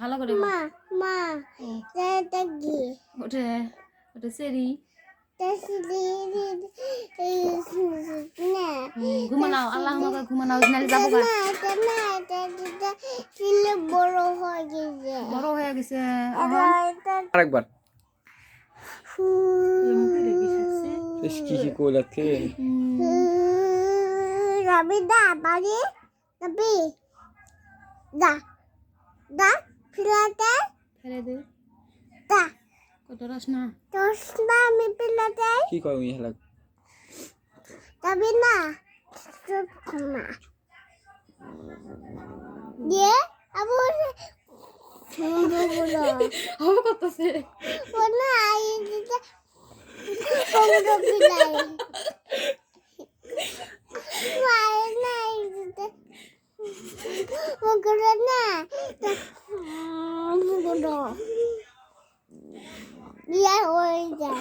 ভালো করে মা মা এটা কি? ওটা ওটা সেরি। ঘুমানাও আল্লাহ আমাকে ঘুমানাও নালে যাব গা না এটা না এটা এটা ছিল বড় হয়ে গেছে। বড় হয়ে গেছে এটা এটা আরেকবার। কি কি কইলাচ্ছে রবি দা বাড়ি? রবি দা। দা পিলাতে ফেলে দে। দা কত রস না। দোষ না আমি পিলাতে কি কয় উনি হেলা রবি না চুপ মা দিয়ে আবু বলো হবে করতেছে। বলো আই দিতে বলো পিলাই মাই নাই দিতে বলো না বলো বিয়া হয়ে যায়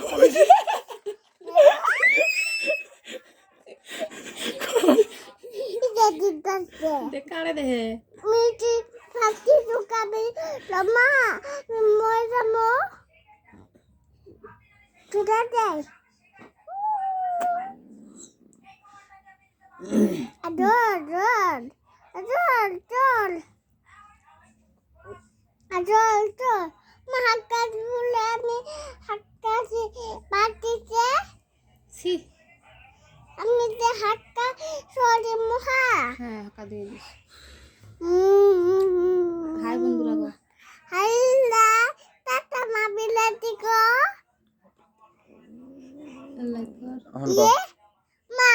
কারে দেহে মিটি ফাটি শুকাবি রমা মই যাম কিটা দে আদর আদর আদর চল আদর চল হাত বলে আমি হাত কাজ পাটিতে ছি। আমি যে হাতটা সরে মহা। হ্যাঁ হাঁকা দিয়ে দিস। হাই হাই বন্ধুরা গো। হাইলা টাটা মা বিলাতি গো। মা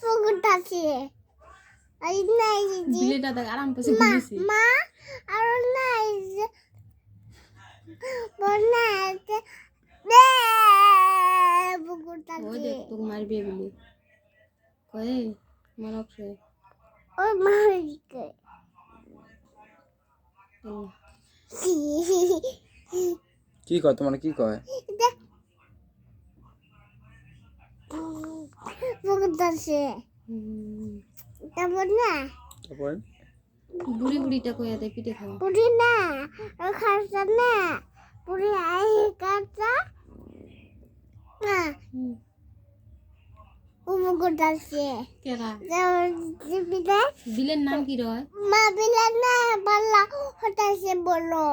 পুকুরটাছে আই নাই বিলেটা দেখ আরাম পাশে মা মা আর নাই ওই পুকুরটাছে দেখ তোকে মারবে বলে কয়ে মারক সে। ওই মারিকে কি কয় তোমার কি কয়? তারপর না তারপর বুড়ি বুড়িটা কয়ে দেয় পিঠে খাওয়া। পুরি না খাসা না পুরি আই কাটা না কেরা জিবিতে বিলের নাম কি রয় মা বিলা না পাল্লা হতাছে বলো।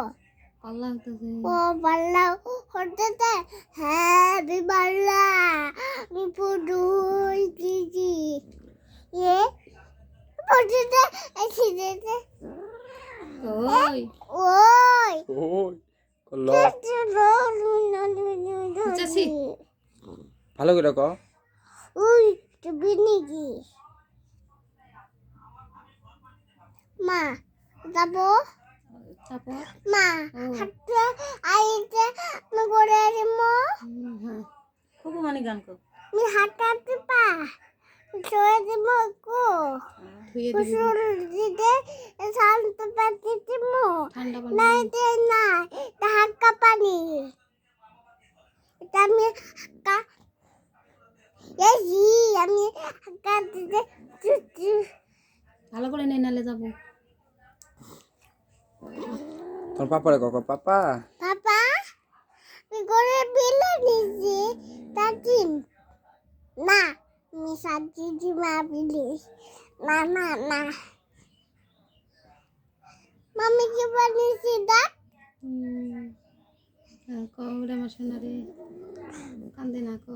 পাল্লা হতেছে ও পাল্লা হতেছে হ্যাঁ বিবাল্লা পুরু দিদি। এ পড়তে ওই। ওই। ওই ভালো করে ক উই নাকি মা যাব? মা। হাতে আইতে করে দিমো হ্যাঁ। খুব মানে গান কর। আমি হাতে পিপা চলে দিমো কো ধুয়ে দিবি কুসুর দিতে শান্ত পাতি ঠান্ডা নাই দে না হাক্কা পানি। এটা আমি আমি ভালো করে নেই নালে যাব। তোমার পাপারে কক পাপা? পাপা আমি করে বিলে নিছি তাজিম না আমি সাজি দিমা বিলি। না না না। মামি কি বানিয়েছি দেখ কৌড়া মশানা রে কান্দে না কো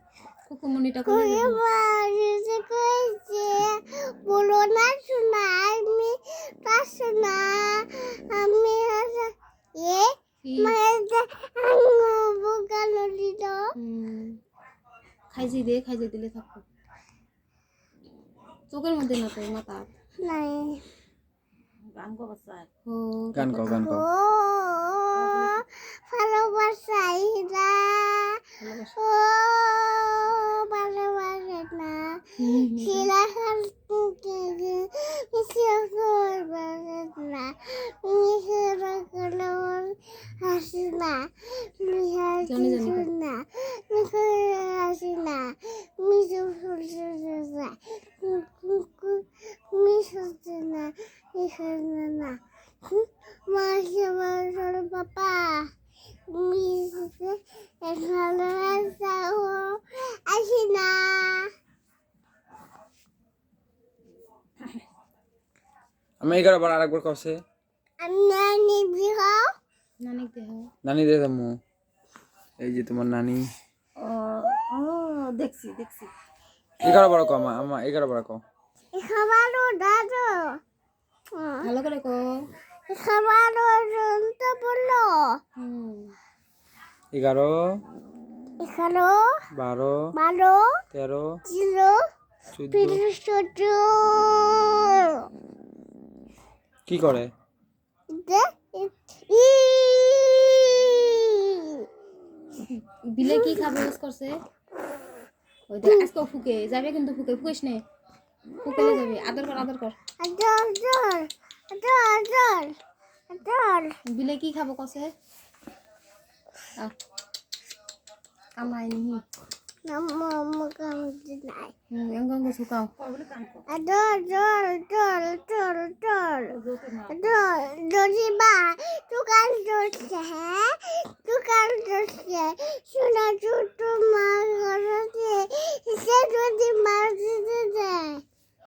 কর বলো না শোনা আমি শোনা আমি এ দিল। খাইছি দে খাইছে দিলে থাকো। চোখের মধ্যে না তো মাথা। নাই। গান গো ও গান কও গান কও 起来哈嗯嗯嗯你是不是我的男你是是我的男你是是我你是是我的男你是是我你是不是我的你是不是你是是我你是嗯我是我的爸爸 আমি এগারো বার আরেকবার কছে আমি নিবি হও নানিক দেহ। নানি দে দামু। এই যে তোমার নানি। ও ও দেখছি দেখছি। এগারো বার কও আমা আমা এগারো বার কও। খাবারও দাদু। ভালো করে কো খাবারও শুনতে বলল। হুম। এগারো বারো বারো তেরো ছিল চোদ্দ। কি করে? বিলে কি খাবে, ইউজ করছে? ওই দেখ আজকে ফুকে যাবে কিন্তু ফুকে, ফুকেস নে। ফুকেলে যাবে, আদর কর আদর কর। আদর আদর আদর আদর বিলে কি খাব কছে আ কামাই নি নাম্মা আম্মা কামতে নাই হুম এঙ্গ এঙ্গ শুকাও আদর আদর আদর আদর আদর আদর দরিবা দোকান চলছে হ্যাঁ দোকান চলছে শোনা ছোট মা ঘরে সে যদি মার দিতে যায়